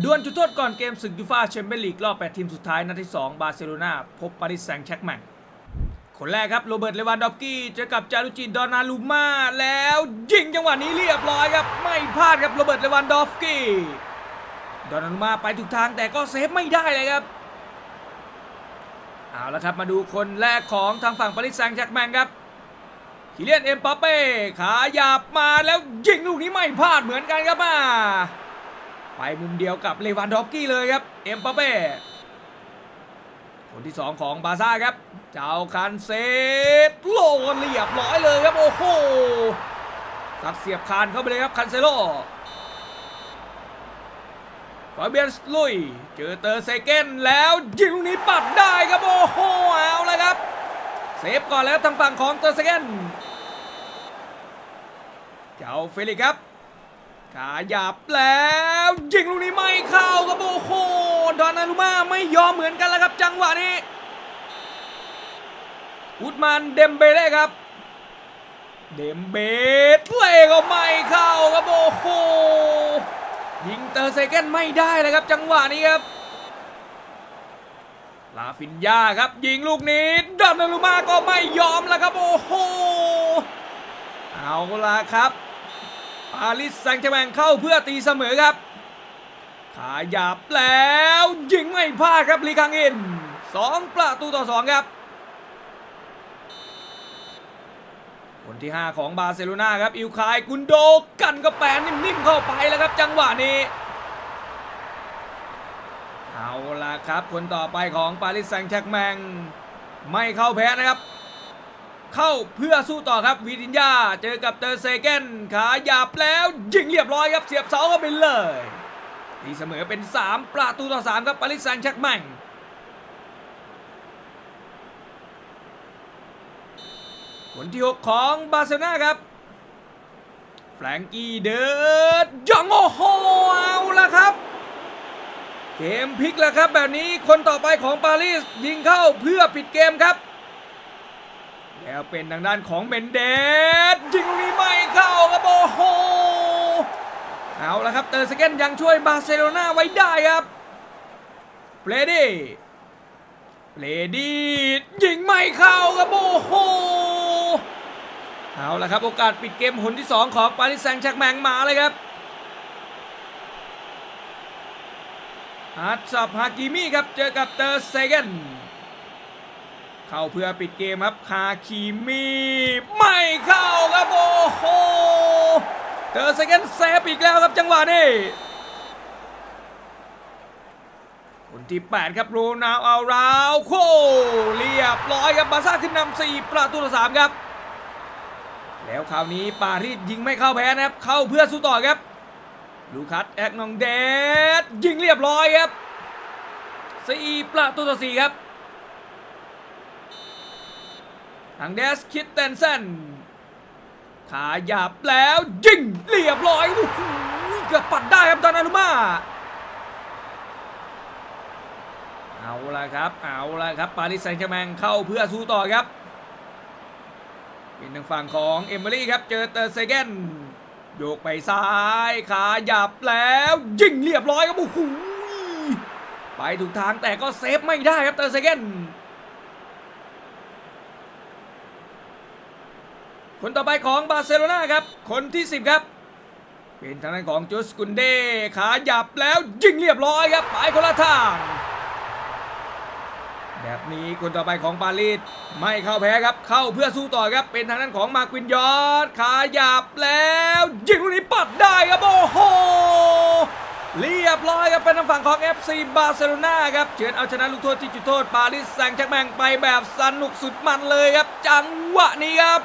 ดวลจุดโทษก่อนเกมศึกยูฟ่าแชมเปี้ยนลีกรอบ 8 ทีมสุดท้าย นัดที่ 2 บาร์เซโลนาพบปารีสแซงต์แชร์กแมงคนแรกครับ โรเบิร์ต เลวันดอฟกี้เจอกับจารุจิดอนาลูมา แล้วยิงจังหวะนี้เรียบร้อยครับ ไม่พลาดครับ โรเบิร์ต เลวันดอฟกี้ดอนาลูมาไปถูกทางแต่ก็เซฟไม่ได้เลยครับเอาละครับมาดูคนแรกของทางฝั่งปารีสแซงต์แชร์กแมงครับคิเลียนเอ็มปาเป้ขาหยาบมาแล้วยิงลูกนี้ไม่พลาดเหมือนกันครับมา ไปมุมเดียวกับเลวันดอฟกี้เลยครับ เอ็มปาเป้คนที่ 2 ของบาซ่าครับ เจ้าคันเซโลกันเรียบร้อยเลยครับ โอ้โหสัดเสียบคานเข้าไปเลยครับคันเซโลฟาเบียนลุย เจอเตอร์เซเกนแล้วยิงนี้ปัดได้ครับ โอ้โหเอาเลยครับ เซฟก่อนแล้วทางฝั่งของเตอร์เซเกนเจ้าเฟลิกครับ ขาหยับแล้วยิงลูกนี้ไม่เข้าครับโอ้โหดอนนารุมาไม่ยอมเหมือนกันแล้วครับจังหวะนี้อุดมันเดมเบเล่ครับ เดมเบเล่ก็ไม่เข้าครับโอ้โหยิงเตอร์เซเกนไม่ได้เลยครับจังหวะนี้ครับลาฟินยาครับยิงลูกนี้ดอนนารุมาก็ไม่ยอมแล้วครับโอ้โหเอาละครับ ปารีสแซงต์แชแมงเข้าเพื่อตีเสมอครับ ขาหยับแล้วยิงไม่พลาดครับลีคังอินสองประตูต่อสองครับ คนที่ 5 ของบาร์เซโลนาครับ อิลคายกุนโดกันก็แปนนิ่มๆเข้าไปแล้วครับจังหวะนี้ เอาละครับ คนต่อไปของปารีสแซงต์แชร์แมงไม่เข้าแพ้นะครับ เข้าเพื่อสู้ต่อครับวีดินยาเจอกับเตอร์เซเกนขาหยับแล้วยิงเรียบร้อยครับเสียบเสาเข้าไปเลยตีเสมอเป็น 3 ประตูต่อ 3 ครับปาริสแซงชร์กแมงคนที่ 6 ของบาร์เซโลนาครับแฟรงกี้เดิร์ยังโอ้โหเอาละครับเกมพลิกแล้วครับแบบนี้คนต่อไปของปารีสยิงเข้าเพื่อปิดเกมครับ แล้วเป็นทางด้านของเมนเดสยิงลูกนี้ไม่เข้าครับโอ้โหเอาละครับเตอร์สเกนยังช่วยบาร์เซโลนาไว้ได้ครับเบรดี้เบรดี้ยิงไม่เข้าครับโอ้โหเอาละครับโอกาสปิดเกมหนที่ 2 ของปารีสแซงต์แชกแมงมาเลยครับฮัตซับฮากิมิครับเจอกับเตอร์เซเกน เข้าเพื่อปิดเกมครับคาคิมีไม่เข้าครับโอ้โหเตอร์เซเกนเซฟอีกแล้วครับจังหวะนี้คนที่ 8 ครับโรนาเอาราวโคเรียบร้อยครับบาซ่าขึ้นนำ4ประตูต่อ3ครับ แล้วคราวนี้ปารีสยิงไม่เข้าแพ้นะครับ เข้าเพื่อสู้ต่อครับ ลูคัสแอกนองเดดยิงเรียบร้อยครับ4ประตูต่อ4ครับ ทางเดสคิดเตนเซนขาหยับแล้วยิงเรียบร้อยโอ้โหเกือบปัดได้ครับดอนารุมาเอาละครับ เอาละครับ ปารีสแซงต์แชร์แมงเข้าเพื่อสู้ต่อครับเป็นทางฝั่งของเอมิลี่ครับ เจอเตอร์เซเกนโยกไปซ้ายขาหยับแล้วยิงเรียบร้อยครับโอ้โหไปถูกทางแต่ก็เซฟไม่ได้ครับเตอร์เซเกน คนต่อไปของบาร์เซโลนาครับ คนที่ 10 ครับ เป็นทางด้านของจูสกุนเดขาหยับแล้วยิงเรียบร้อยครับไปคนละทางแบบนี้คนต่อไปของปารีสไม่เข้าแพ้ครับ เข้าเพื่อสู้ต่อครับ เป็นทางด้านของมาควินยอร์ดขาหยับแล้วยิงลูกนี้ปัดได้ครับโอ้โหเรียบร้อยครับเป็นทางฝั่งของ FC บาร์เซโลนาครับเฉือนเอาชนะลูกโทษที่จุดโทษปารีสแซงต์แชร์กแมงไปแบบสนุกสุดมันเลยครับ จังหวะนี้ครับ